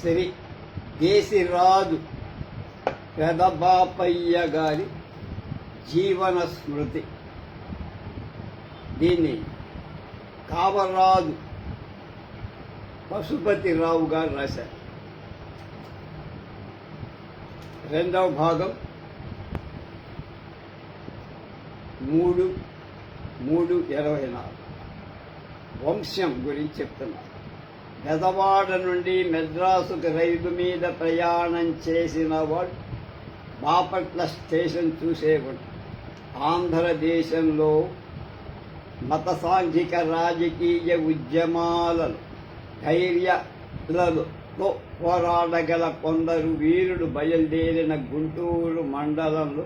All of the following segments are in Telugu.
శ్రీ దేశిరాజు పెదబాపయ్య గారి జీవన స్మృతి. దీన్ని కామరాజు పశుపతిరావు గారు రాశారు. రెండవ భాగం మూడు మూడు ఇరవై నాలుగు. వంశం గురించి చెప్తున్నారు పెదవాడ నుండి మెద్రాసుకు రైలు మీద ప్రయాణం చేసిన వాడు బాపట్ల స్టేషన్ చూసేవాడు. ఆంధ్రదేశంలో మత సాంఘిక రాజకీయ ఉద్యమాలను ధైర్యాలలో పోరాడగల కొందరు వీరుడు బయలుదేరిన గుంటూరు మండలంలో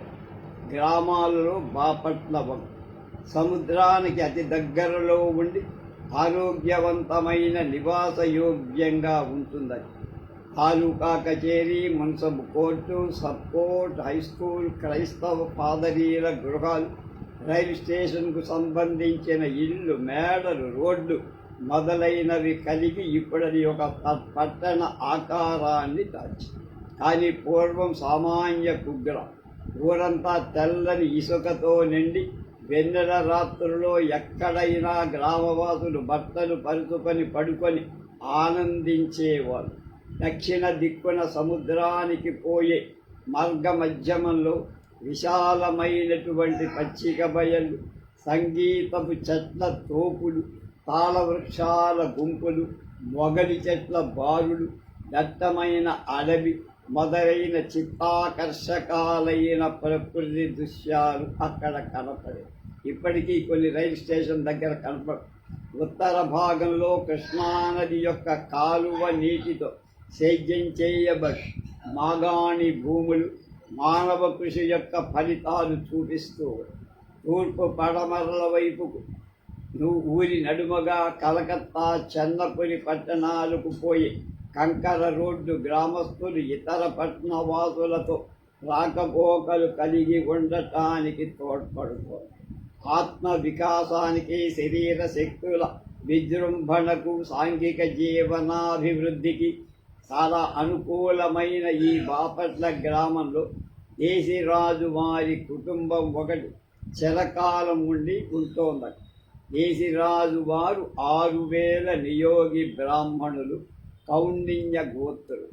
గ్రామాలలో బాపట్ల సముద్రానికి అతి దగ్గరలో ఉండి ఆరోగ్యవంతమైన నివాస యోగ్యంగా ఉంటుందని. తాలూకా కచేరీ మున్సబ్ court sub court high school క్రైస్తవ పాదరీల గృహాలు రైలు స్టేషన్కు సంబంధించిన ఇళ్ళు మేడలు రోడ్లు మొదలైనవి కలిగి ఇప్పుడది ఒక పట్టణ ఆకారాన్ని దాచి. కానీ పూర్వం సామాన్య కుగ్రం ఊరంతా తెల్లని ఇసుకతో నిండి వెన్నెల రాత్రుల్లో ఎక్కడైనా గ్రామవాసులు భర్తలు పరుచుకొని పడుకొని ఆనందించేవారు. దక్షిణ దిక్కున సముద్రానికి పోయే మార్గ మధ్యమంలో విశాలమైనటువంటి పచ్చిక బయలు సంగీతపు చెట్ల తోపులు తాళవృక్షాల గుంపులు మొగలి చెట్ల బారులు దట్టమైన అడవి మొదలైన చిత్తాకర్షకాలైన ప్రకృతి దృశ్యాలు అక్కడ కనపడే ఇప్పటికీ కొన్ని రైలు స్టేషన్ దగ్గర కనప ఉత్తర భాగంలో కృష్ణానది యొక్క కాలువ నీటితో సేద్యం చేయబడి మాగాణి భూములు మానవ కృషి యొక్క ఫలితాలు చూపిస్తూ తూర్పు పడమరల వైపుకు నువ్వు ఊరి నడుమగా కలకత్తా చెన్నపురి పట్టణాలకు పోయి కంకర రోడ్డు గ్రామస్తులు ఇతర పట్టణవాసులతో రాకపోకలు కలిగి ఉండటానికి తోడ్పడుతుంది. ఆత్మ వికాసానికి శరీర శక్తుల విజృంభణకు సాంఘిక జీవనాభివృద్ధికి చాలా అనుకూలమైన ఈ బాపట్ల గ్రామంలో దేశిరాజు వారి కుటుంబం ఒకటి చిరకాలం ఉండి ఉంటోందట. దేశీరాజు వారు ఆరు వేల నియోగి బ్రాహ్మణులు కౌండిన్య గోత్రులు.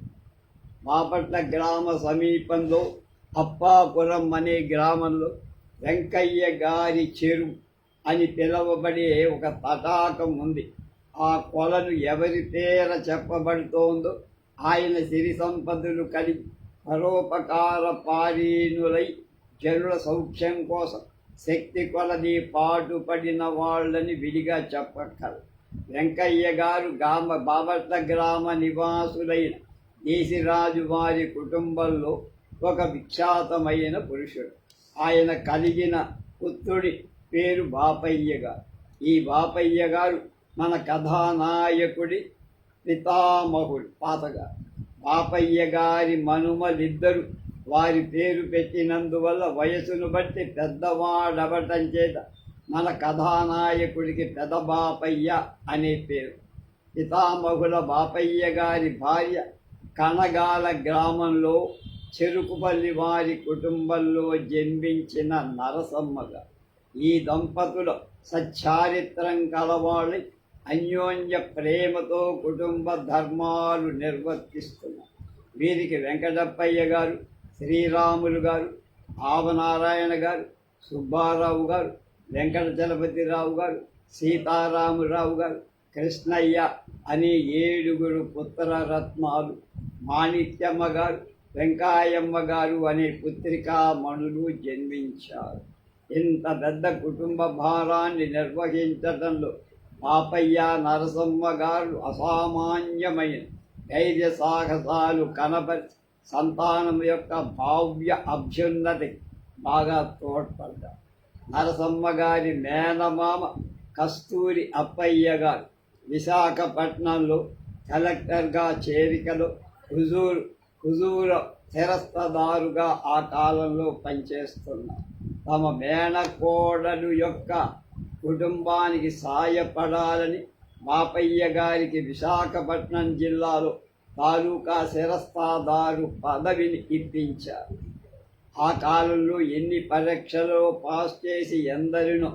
బాపట్ల గ్రామ సమీపంలో అప్పాపురం అనే గ్రామంలో వెంకయ్య గారి చెరువు అని పిలువబడే ఒక పతాకం ఉంది. ఆ కొలను ఎవరి పేర చెప్పబడుతోందో ఆయన సిరి సంపదలు కలిగి పరోపకార పారీనులై జనుల సౌఖ్యం కోసం శక్తి కొలది పాటుపడిన వాళ్ళని విడిగా చెప్పక్కరు వెంకయ్య గారు గ్రామ బాపట్ల గ్రామ నివాసులైన దేశిరాజు వారి కుటుంబంలో ఒక విఖ్యాతమైన పురుషుడు. ఆయన కలిగిన పుత్రుడి పేరు బాపయ్య గారు ఈ బాపయ్య గారు మన కథానాయకుడి పితామహుడు పాతగారు బాపయ్య గారి మనుమలిద్దరు వారి పేరు పెట్టినందువల్ల వయసును బట్టి పెద్దవాడవటం చేత మన కథానాయకుడికి పెద్ద బాపయ్య అనే పేరు. పితామహుల బాపయ్య గారి భార్య కనగాల గ్రామంలో చెరుకుపల్లి వారి కుటుంబంలో జన్మించిన నరసమ్మగా. ఈ దంపతుల సచ్చారిత్రం కలవాళ్ళి అన్యోన్య ప్రేమతో కుటుంబ ధర్మాలు నిర్వర్తిస్తున్నారు. వీరికి వెంకటప్పయ్య గారు శ్రీరాములు గారు ఆవనారాయణ గారు సుబ్బారావు గారు వెంకట చలపతిరావు గారు సీతారామరావు గారు కృష్ణయ్య అనే ఏడుగురు పుత్రరత్నాలు మాణిక్యమ్మ గారు వెంకాయమ్మ గారు అనే పుత్రికామణులు జన్మించారు. ఇంత పెద్ద కుటుంబ భారాన్ని నిర్వహించడంలో పాపయ్య నరసమ్మ గారు అసామాన్యమైన ధైర్య సాహసాలు కనబరి సంతానం యొక్క భావ్య అభ్యున్నతి బాగా తోడ్పడ్డారు. నరసమ్మ గారి మేనమామ కస్తూరి అప్పయ్య గారు విశాఖపట్నంలో కలెక్టర్గా చేరికలో హుజూర్ హుజూర శిరస్తదారుగా ఆ కాలంలో పనిచేస్తున్నారు తమ మేనకోడలు యొక్క కుటుంబానికి సాయపడాలని మాపయ్య గారికి విశాఖపట్నం జిల్లాలో తాలూకా శిరస్థాదారు పదవిని ఇప్పించారు. ఆ కాలంలో ఎన్ని పరీక్షలో పాస్ చేసి ఎందరినో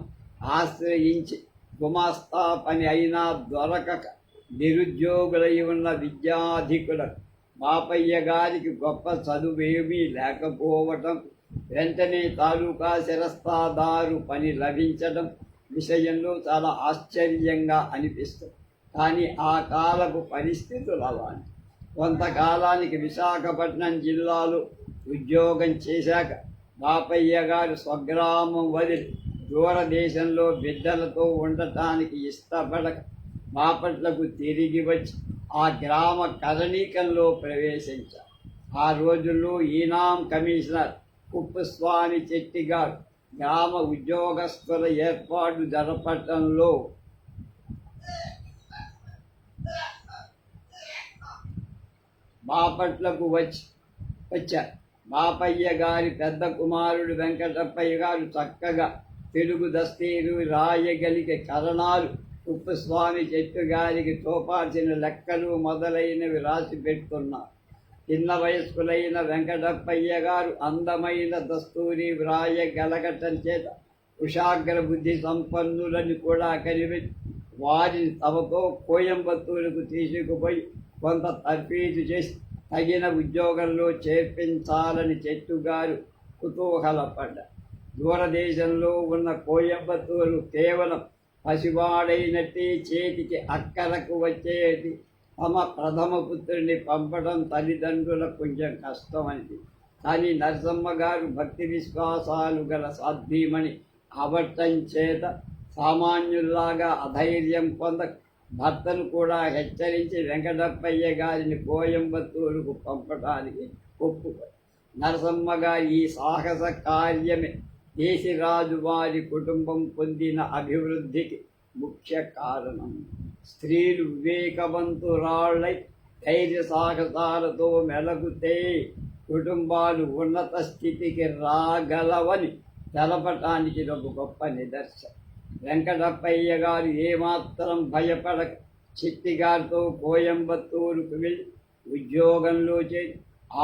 ఆశ్రయించి గుమాస్తా పని అయినా దొరకక నిరుద్యోగులై ఉన్న విద్యాధికులకు మాపయ్య గారికి గొప్ప చదువేమీ లేకపోవటం వెంటనే తాలూకా శిరస్థాదారు పని లభించడం విషయంలో చాలా ఆశ్చర్యంగా అనిపిస్తుంది. కానీ ఆ కాలపు పరిస్థితులు అలాంటి. కొంతకాలానికి విశాఖపట్నం జిల్లాలో ఉద్యోగం చేశాక బాపయ్య గారు స్వగ్రామం వదిలి దూరదేశంలో బిడ్డలతో ఉండటానికి ఇష్టపడక బాపట్లకు తిరిగి వచ్చి ఆ గ్రామ కరణీకంలో ప్రవేశించారు. ఆ రోజుల్లో ఈనాం కమిషనర్ కుప్పస్వామి చెట్టి గారు గ్రామ ఉద్యోగస్తుల ఏర్పాటు జరపటంలో బాపట్లకు వచ్చి వచ్చారు. బాపయ్య గారి పెద్ద కుమారుడు వెంకటప్పయ్య గారు చక్కగా తెలుగు దస్తీరు రాయగలిగే కరణాలు కుప్పస్వామి చెట్టు గారికి చూపాల్సిన లెక్కలు మొదలైనవి రాసి పెట్టున్నారు చిన్న వయస్కులైన వెంకటప్పయ్య గారు అందమైన దస్తూరి వ్రాయగలగటం చేత కుషాగ్ర బుద్ధి సంపన్నులని కూడా కనిపెట్టి వారిని తమతో కోయంబత్తూరుకు తీసుకుపోయి కొంత తర్ఫీదు చేసి తగిన ఉద్యోగంలో చేర్పించాలని చెట్టుగారు కుతూహలపడ్డ. దూరదేశంలో ఉన్న కోయంబత్తూరు కేవలం పసివాడైనట్టే చేతికి అక్కరకు వచ్చేది. తమ ప్రథమ పుత్రుడిని పంపడం తల్లిదండ్రుల కొంచెం కష్టమైంది కానీ నరసమ్మ గారు భక్తి విశ్వాసాలు గల సాధ్యమని అవటం చేత సామాన్యుల్లాగా అధైర్యం పొంద భర్తను కూడా హెచ్చరించి వెంకటప్పయ్య గారిని కోయంబత్తూరుకు పంపడానికి ఒప్పుకో నరసమ్మ గారి ఈ సాహస కార్యమే దేశరాజు వారి కుటుంబం పొందిన అభివృద్ధికి ముఖ్య కారణం. స్త్రీలు వివేకవంతురాళ్ళై ధైర్య సాహసాలతో మెలగుతే కుటుంబాలు ఉన్నత స్థితికి రాగలవని తెలపటానికి ఒక గొప్ప నిదర్శనం. వెంకటప్పయ్య గారు ఏమాత్రం భయపడక చిట్టిగారితో కోయంబత్తూరుకు వెళ్ళి ఉద్యోగంలో చేరి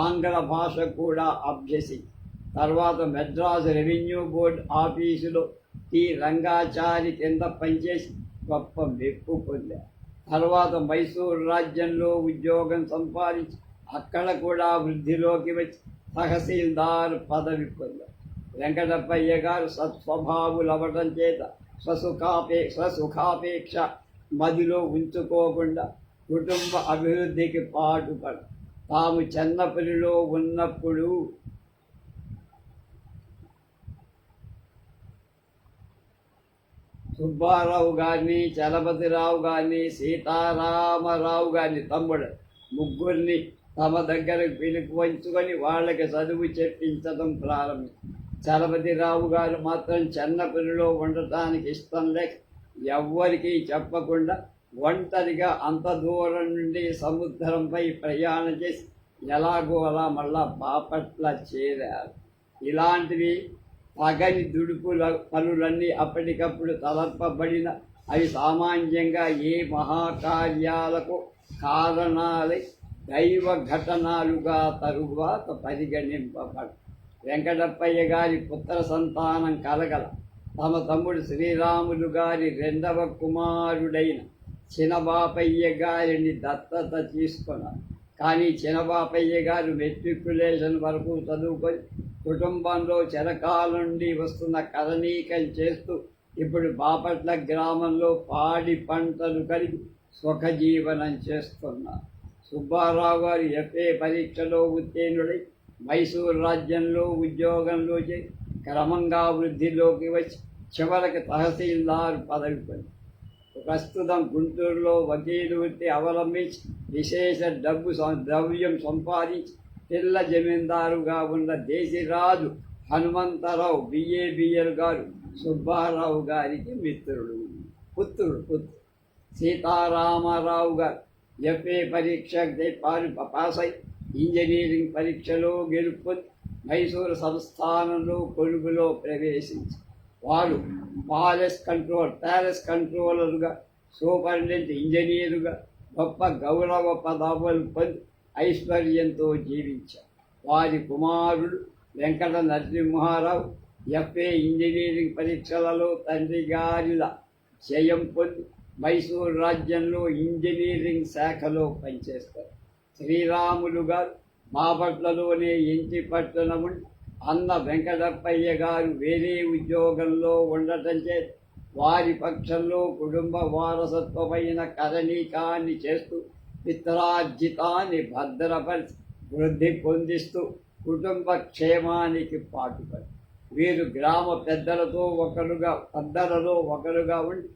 ఆంగ్ల భాష కూడా అభ్యసించి తర్వాత మెడ్రాస్ రెవెన్యూ బోర్డ్ ఆఫీసులో టి. రంగాచారి కింద పనిచేసి గొప్ప మెప్పు పొందారు. తర్వాత మైసూరు రాజ్యంలో ఉద్యోగం సంపాదించి అక్కడ కూడా వృద్ధిలోకి వచ్చి తహసీల్దార్ పదవి పొందారు. వెంకటప్పయ్య గారు సత్స్వభావులవ్వటం చేత స్వసుఖాపే స్వసుఖాపేక్ష మదిలో ఉంచుకోకుండా కుటుంబ అభివృద్ధికి పాటుపడ తాము చెన్నపల్లిలో ఉన్నప్పుడు సుబ్బారావు గారిని చలపతిరావు గారిని సీతారామరావు గారిని తమ్ముడు ముగ్గురిని తమ దగ్గరకు పిలుపుంచుకొని వాళ్ళకి చదువు చెప్పించడం ప్రారంభం. చలపతిరావు గారు మాత్రం చిన్నపిల్లలో ఉండటానికి ఇష్టం లేక ఎవ్వరికీ చెప్పకుండా ఒంటరిగా అంత దూరం నుండి సముద్రంపై ప్రయాణం చేసి ఎలాగో అలా మళ్ళా బాపట్ల చేరారు. ఇలాంటివి పగని దుడుపుల పనులన్నీ అప్పటికప్పుడు తలపబడిన అవి సామాన్యంగా ఏ మహాకార్యాలకు కారణాలై దైవ ఘటనలుగా తరువాత పరిగణింపబడ వెంకటప్పయ్య గారి పుత్ర సంతానం కలగల. తమ తమ్ముడు శ్రీరాములు గారి రెండవ కుమారుడైన చినబాపయ్య గారిని దత్తత తీసుకున్నారు. కానీ చినబాపయ్య గారు మెట్రికులేషన్ వరకు చదువుకొని కుటుంబంలో చిరకాల నుండి వస్తున్న కరణీకం చేస్తూ ఇప్పుడు బాపట్ల గ్రామంలో పాడి పంటలు కలిగి సుఖజీవనం చేస్తున్నారు సుబ్బారావు గారు ఎఫ్ఏ పరీక్షలో ఉత్తీర్ణుడై మైసూరు రాజ్యంలో ఉద్యోగంలో చేరి క్రమంగా వృద్ధిలోకి వచ్చి చివరికి తహసీల్దార్ పదవి పొంది ప్రస్తుతం గుంటూరులో వకీలు వృత్తి అవలంబించి విశేష డబ్బు ద్రవ్యం సంపాదించి పిల్ల జమీందారుగా ఉన్న దేశిరాజు హనుమంతరావు బిఏబిఎల్ గారు సుబ్బారావు గారికి మిత్రుడు పుత్రుడు పుత్రుడు సీతారామారావు గారు ఎఫ్ఏ పరీక్ష పాస్ అయి ఇంజనీరింగ్ పరీక్షలో గెలుపొంది మైసూరు సంస్థానంలో కొలుగులో ప్రవేశించి వారు పాలెస్ కంట్రోల్ ప్యాలెస్ కంట్రోలర్గా సూపరింటెండెంట్ ఇంజనీరుగా గొప్ప గౌరవ పదవులు పొంది ఐశ్వర్యంతో జీవించారు వారి కుమారుడు వెంకట నరసింహారావు ఎఫ్ఏ ఇంజనీరింగ్ పరీక్షలలో తండ్రి గారిల జయం పొంది మైసూరు రాజ్యంలో ఇంజనీరింగ్ శాఖలో పనిచేస్తారు శ్రీరాములు గారు బాపట్లలోనే ఇంటి పట్టణం ఉండి అన్న వెంకటప్పయ్య గారు వేరే ఉద్యోగంలో ఉండటం చేత వారి పక్షంలో కుటుంబ వారసత్వమైన కరణీకాన్ని చేస్తూ పిత్రార్జితాన్ని భద్రపరిచి వృద్ధి పొందిస్తూ కుటుంబ క్షేమానికి పాటుపడి. వీరు గ్రామ పెద్దలతో ఒకరుగా పెద్దలలో ఒకరుగా ఉండి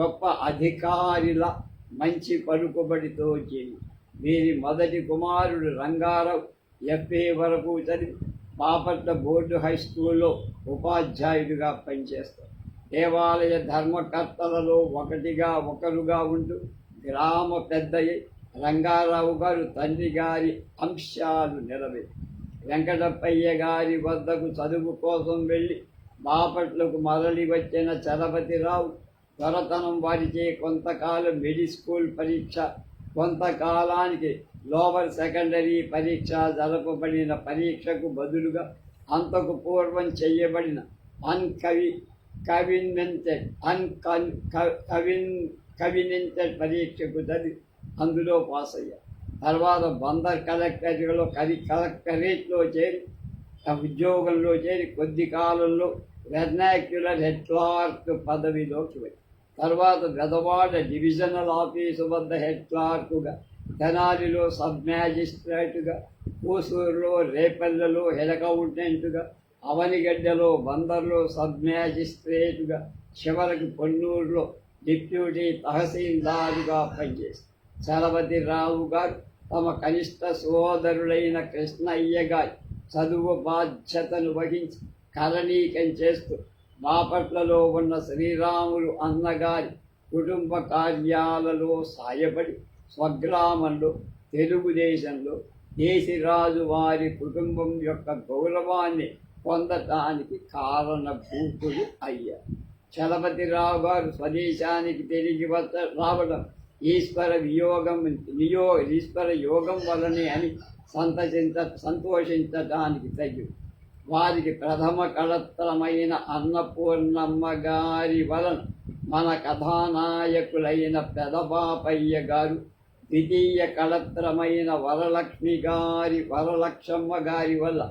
గొప్ప అధికారిల మంచి పలుకుబడితో జీవి వీరి మొదటి కుమారుడు రంగారావు ఎఫ్ఏ వరకు చదివి బాపట్ల బోర్డు హై స్కూల్లో ఉపాధ్యాయుడిగా పనిచేస్తారు దేవాలయ ధర్మకర్తలలో ఒకటిగా ఒకరుగా ఉంటూ గ్రామ పెద్దయ్య రంగారావు గారు తండ్రి గారి అంశాలు నెరవేరు వెంకటప్పయ్య గారి వద్దకు చదువు కోసం వెళ్ళి బాపట్లకు మరలి వచ్చిన చలపతిరావు దొరతనం వారిచే కొంతకాలం మిడి స్కూల్ పరీక్ష కొంతకాలానికి లోవర్ సెకండరీ పరీక్ష జరపబడిన పరీక్షకు బదులుగా అంతకు పూర్వం చేయబడిన అన్కవి కవినెంటెడ్ అన్ కవిన్ కవినెంటెడ్ పరీక్షకు చదివి అందులో పాస్ అయ్యారు తర్వాత బందర్ కలెక్టరేట్లో కవి కలెక్టరేట్లో చేరి ఉద్యోగంలో చేరి కొద్ది కాలంలో వెర్నాక్యులర్ హెడ్ క్లార్క్ పదవిలోకి వెళ్ళి తర్వాత వెదవాడ డివిజనల్ ఆఫీసు వద్ద హెడ్ క్లార్కుగా తెనాలిలో సబ్ మ్యాజిస్ట్రేటుగా పూసూరులో రేపల్లెలో హెడ్ అకౌంటెంట్గా అవనిగడ్డలో బందర్లో సబ్ మ్యాజిస్ట్రేటుగా చివరికి పొన్నూరులో డిప్యూటీ తహసీల్దారుగా పనిచేశారు చలపతి రావు గారు తమ కనిష్ట సోదరుడైన కృష్ణయ్య గారి చదువు బాధ్యతను వహించి కరణీకం చేస్తూ బాపట్లలో ఉన్న శ్రీరాములు అన్నగారి కుటుంబ కార్యాలలో సాయపడి స్వగ్రామంలో తెలుగుదేశంలో దేశిరాజు వారి కుటుంబం యొక్క గౌరవాన్ని పొందటానికి కారణభూతులు అయ్యారు. చలపతిరావు గారు స్వదేశానికి తిరిగి వద్ద రావడం ఈశ్వర వియోగం నియో ఈశ్వర యోగం వలనే అని సంతసించ సంతోషించడానికి తగ్గు వారికి ప్రథమ కళత్రమైన అన్నపూర్ణమ్మ గారి వలన మన కథానాయకులైన పెదబాపయ్య గారు ద్వితీయ కళత్రమైన వరలక్ష్మి గారి వరలక్ష్మమ్మ గారి వల్ల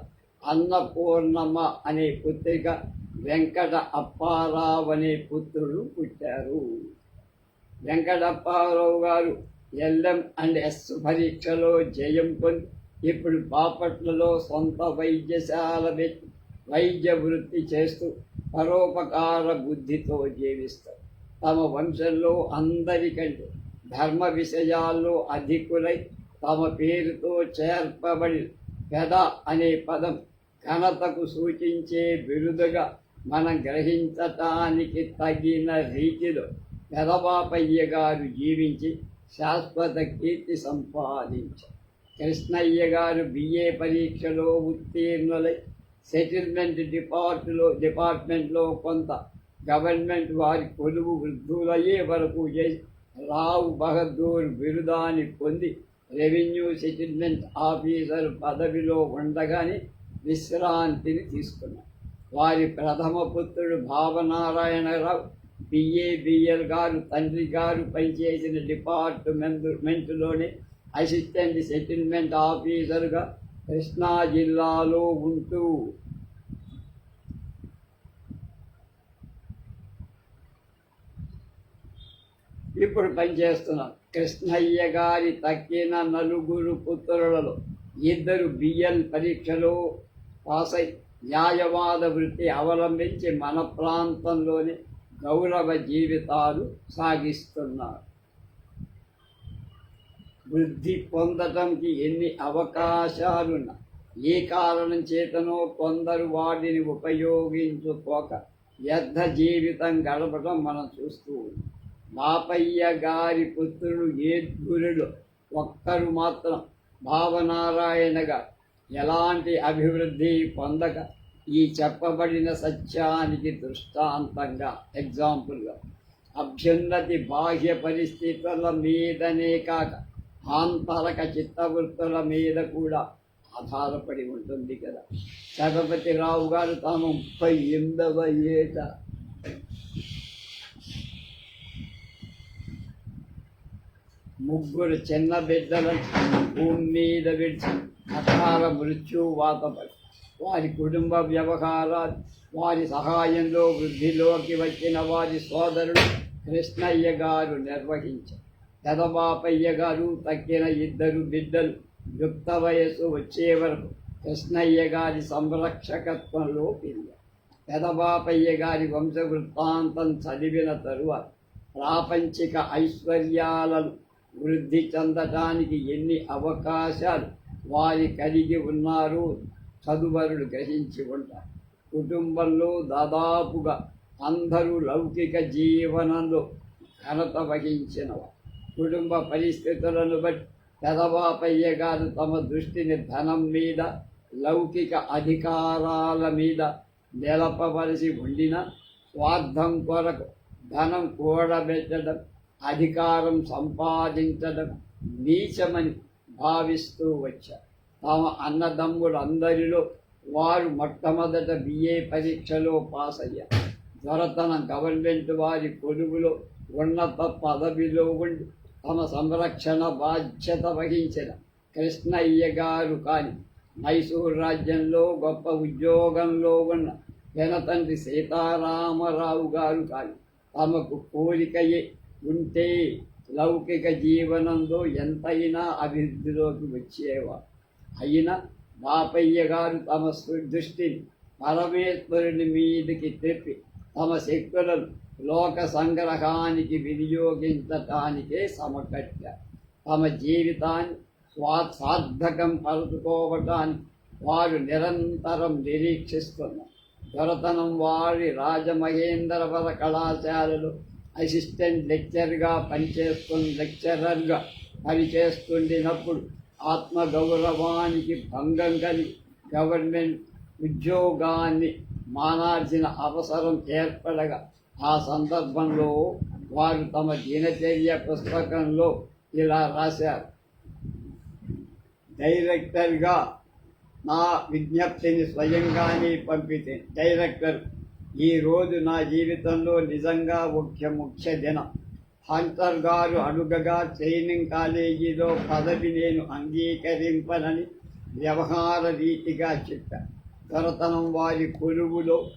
అన్నపూర్ణమ్మ అనే పుత్రిక వెంకట అప్పారావు అనే పుత్రుడు పుట్టారు. వెంకటప్పారావు గారు ఎల్ఎం అండ్ ఎస్ పరీక్షలో జయం పొంది ఇప్పుడు బాపట్లలో సొంత వైద్యశాల పెట్టి వైద్య వృత్తి చేస్తూ పరోపకార బుద్ధితో జీవిస్తారు. తమ వంశంలో అందరికంటే ధర్మ విషయాల్లో అధికులై తమ పేరుతో చేర్పబడి పెద అనే పదం ఘనతకు సూచించే బిరుదుగా మనం గ్రహించటానికి తగిన రీతిలో పెదబాపయ్య గారు జీవించి శాశ్వత కీర్తి సంపాదించారు. కృష్ణయ్య గారు బిఏ పరీక్షలో ఉత్తీర్ణులై సెటిల్మెంట్ డిపార్ట్లో డిపార్ట్మెంట్లో కొంత గవర్నమెంట్ వారి కొలువు వృద్ధులయ్యే వరకు చేసి రావు బహదూర్ బిరుదాన్ని పొంది రెవెన్యూ సెటిల్మెంట్ ఆఫీసర్ పదవిలో ఉండగానే విశ్రాంతిని తీసుకున్నారు వారి ప్రథమ పుత్రుడు భావనారాయణరావు బిఏబిఎల్ గారు తండ్రి గారు పనిచేసిన డిపార్ట్మెంట్లోనే అసిస్టెంట్ సెటిల్మెంట్ ఆఫీసర్గా కృష్ణా జిల్లాలో ఉంటూ ఇప్పుడు పనిచేస్తున్న కృష్ణయ్య గారి తక్కిన నలుగురు పుత్రులలో ఇద్దరు బిఎల్ పరీక్షలో పాస్ అయి న్యాయవాద వృత్తి అవలంబించి మన ప్రాంతంలోని గౌరవ జీవితాలు సాగిస్తున్నారు. వృద్ధి పొందటంకి ఎన్ని అవకాశాలున్నా ఏ కారణం చేతనో కొందరు వాటిని ఉపయోగించుకోక వ్యర్థ జీవితం గడపడం మనం చూస్తూ ఉన్నాం. బాపయ్య గారి పుత్రుడు ఏద్గురుడు ఒక్కరు మాత్రం భావనారాయణగా ఎలాంటి అభివృద్ధి పొందక ఈ చెప్పబడిన సత్యానికి దృష్టాంతంగా ఎగ్జాంపుల్గా అభ్యున్నతి బాహ్య పరిస్థితుల మీదనే కాక ఆంతరక చిత్తవృత్తుల మీద కూడా ఆధారపడి ఉంటుంది కదా. చగపతి రావు గారు తాను ముప్పై ఎనిమిదవ ఏట ముగ్గురు చిన్న బిడ్డలను భూమి మీద విడిచి అకాల మృత్యువాతపడి వారి కుటుంబ వ్యవహారాలు వారి సహాయంలో వృద్ధిలోకి వచ్చిన వారి సోదరుడు కృష్ణయ్య గారు నిర్వహించారు. పెదబాపయ్య గారు తక్కిన ఇద్దరు బిడ్డలు యుక్త వయస్సు వచ్చే వరకు కృష్ణయ్య గారి సంరక్షకత్వంలో పెరిగారు. పెదబాపయ్య గారి వంశవృత్తాంతం చదివిన తరువాత ప్రాపంచిక ఐశ్వర్యాలను వృద్ధి చెందటానికి ఎన్ని అవకాశాలు వారి కలిగి ఉన్నారు చదువరుడు గ్రహించి ఉంటారు. కుటుంబంలో దాదాపుగా అందరూ లౌకిక జీవనంలో ఘనత వహించినవారు. కుటుంబ పరిస్థితులను బట్టి పెదవాపయ్య గారు తమ దృష్టిని ధనం మీద లౌకిక అధికారాల మీద నిలపవలసి ఉండిన స్వార్థం కొరకు ధనం కూడబెట్టడం అధికారం సంపాదించడం నీచమని భావిస్తూ వచ్చారు. తమ అన్నదమ్ములందరిలో వారు మొట్టమొదట బిఏ పరీక్షలో పాస్ అయ్యారు దొరతన గవర్నమెంట్ వారి కొలువులో ఉన్నత పదవిలో ఉండి తమ సంరక్షణ బాధ్యత వహించిన కృష్ణయ్య గారు కానీ మైసూరు రాజ్యంలో గొప్ప ఉద్యోగంలో ఉన్న పెనతండ్రి సీతారామరావు గారు కానీ తమకు కోరికయే ఉంటే లౌకిక జీవనంలో ఎంతైనా అభివృద్ధిలోకి వచ్చేవారు అయినా బాపయ్య గారు తమ దృష్టిని పరమేశ్వరుని మీదకి తిప్పి తమ శక్తులను లోక సంగ్రహానికి వినియోగించటానికే సమకట్ట. తమ జీవితాన్ని స్వాసార్థకం పలుచుకోవటానికి వారు నిరంతరం నిరీక్షిస్తున్నారు దొరతనం వారి రాజమహేంద్రవర కళాశాలలో అసిస్టెంట్ లెక్చర్గా పనిచేస్తున్న లెక్చరర్గా పనిచేస్తుండినప్పుడు ఆత్మగౌరవానికి భంగం కలిగి గవర్నమెంట్ ఉద్యోగాన్ని మానాల్సిన అవసరం ఏర్పడగా ఆ సందర్భంలో వారు తమ దినచర్య పుస్తకంలో ఇలా రాశారు. డైరెక్టర్గా నా విజ్ఞప్తిని స్వయంగానే పంపితే డైరెక్టర్ ఈరోజు నా జీవితంలో నిజంగా ముఖ్య ముఖ్య దినం. హంటర్ గారు అడుగగా ట్రైనింగ్ కాలేజీలో పదవి నేను అంగీకరింపనని వ్యవహార రీతిగా చెప్పాను దొరతనం వారి కొలువులో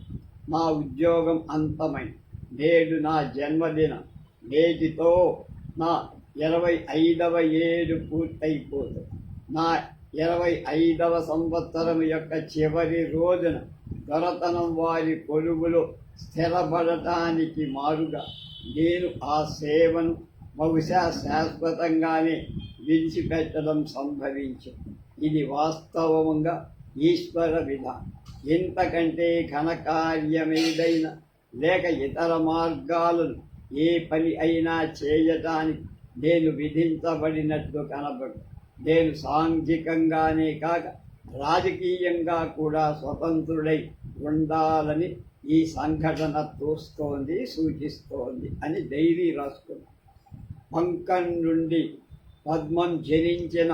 నా ఉద్యోగం అంతమైంది. నేడు నా జన్మదినం. నేటితో నా ఇరవై ఐదవ ఏడు పూర్తయిపోతుంది. నా ఇరవై ఐదవ సంవత్సరం యొక్క చివరి రోజున దొరతనం వారి కొలువులో స్థిరపడటానికి మారుగా. నేను ఆ సేవను బహుశా శాశ్వతంగానే విడిచిపెట్టడం సంభవించింది ఇది వాస్తవంగా ఈశ్వర విధానం ఇంతకంటే ఘనకార్యమేదైనా లేక ఇతర మార్గాలను ఏ పని అయినా చేయటానికి నేను విధించబడినట్లు కనబడు నేను సాంఘికంగానే కాక రాజకీయంగా కూడా స్వతంత్రుడై ఉండాలని ఈ సంఘటన తోస్తోంది సూచిస్తోంది అని డైరీ రాసుకున్నాను పంకం నుండి పద్మం జనించిన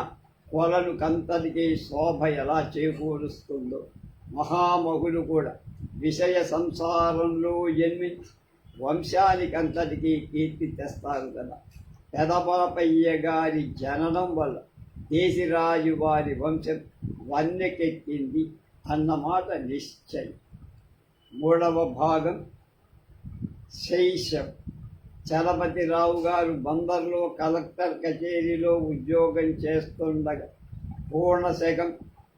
కొలను కంతటికి శోభ ఎలా చేకూరుస్తుందో మహామగులు కూడా విషయ సంసారంలో జన్మించి వంశానికంతటికి కీర్తి తెస్తారు కదా. పెదపాపయ్య గారి జననం వల్ల దేశిరాజు వారి వంశం వన్నెకెక్కింది అన్నమాట నిశ్చయం. మూడవ భాగం శైశం. చలపతిరావు గారు బందర్లో కలెక్టర్ కచేరీలో ఉద్యోగం చేస్తుండగా పూర్ణశకం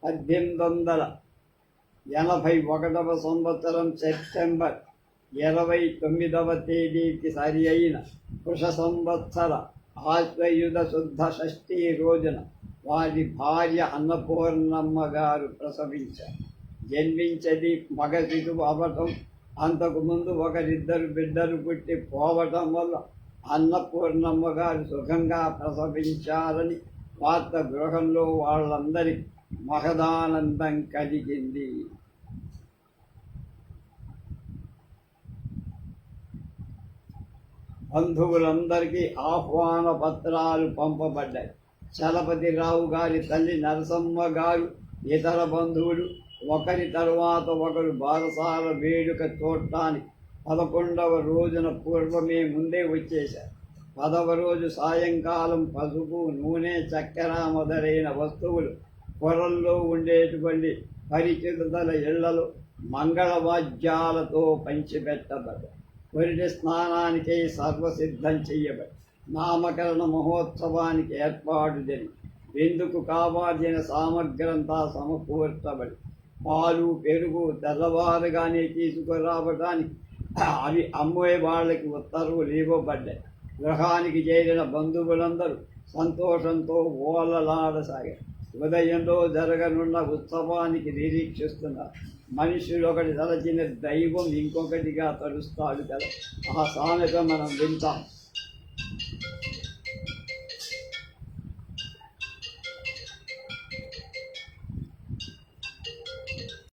పద్దెనిమిది వందల ఎనభై ఒకటవ సంవత్సరం సెప్టెంబర్ ఇరవై తొమ్మిదవ తేదీకి సరి అయిన కృష సంవత్సర ఆశ్వయుధ శుద్ధ షష్ఠీ రోజున వారి భార్య అన్నపూర్ణమ్మ గారు ప్రసవించారు. జన్మించది మగ శిశువు అవ్వటం అంతకుముందు ఒకరిద్దరు బిడ్డలు పుట్టి పోవటం వల్ల అన్నపూర్ణమ్మ గారు సుఖంగా ప్రసవించారని వార్త గృహంలో వాళ్ళందరికీ మహదానందం కలిగింది. బంధువులందరికీ ఆహ్వాన పత్రాలు పంపబడ్డాయి. చలపతిరావు గారి తల్లి నరసమ్మ గారు ఇతర బంధువులు. ఒకరి తరువాత ఒకరు బారసాల వేడుక చూడటానికి పదకొండవ రోజున పూర్వమే ముందే వచ్చేశారు. పదవ రోజు సాయంకాలం పసుపు నూనె చక్కెర మొదలైన వస్తువులు పొరల్లో ఉండేటువంటి పరిచితుల ఇళ్ళలో మంగళవాద్యాలతో పంచిపెట్టబడ్డ వరిని స్నానానికై సర్వసిద్ధం చెయ్యబడి నామకరణ మహోత్సవానికి ఏర్పాటు జరిగి ఎందుకు కావాల్సిన సామగ్రంతా సమకూర్చబడి పాలు పెరుగు తెల్లవారుగానే తీసుకురావడానికి అవి అమ్మే వాళ్ళకి ఉత్తర్వులు ఇవ్వబడ్డాయి. గృహానికి చేరిన బంధువులందరూ సంతోషంతో ఓలలాడసాగారు. ఉదయంలో జరగనున్న ఉత్సవానికి నిరీక్షిస్తున్నారు. మనుషులు ఒకటి తలచిన దైవం ఇంకొకటిగా తలుస్తాడు కదా. ఆ సామెత మనం వింటాం.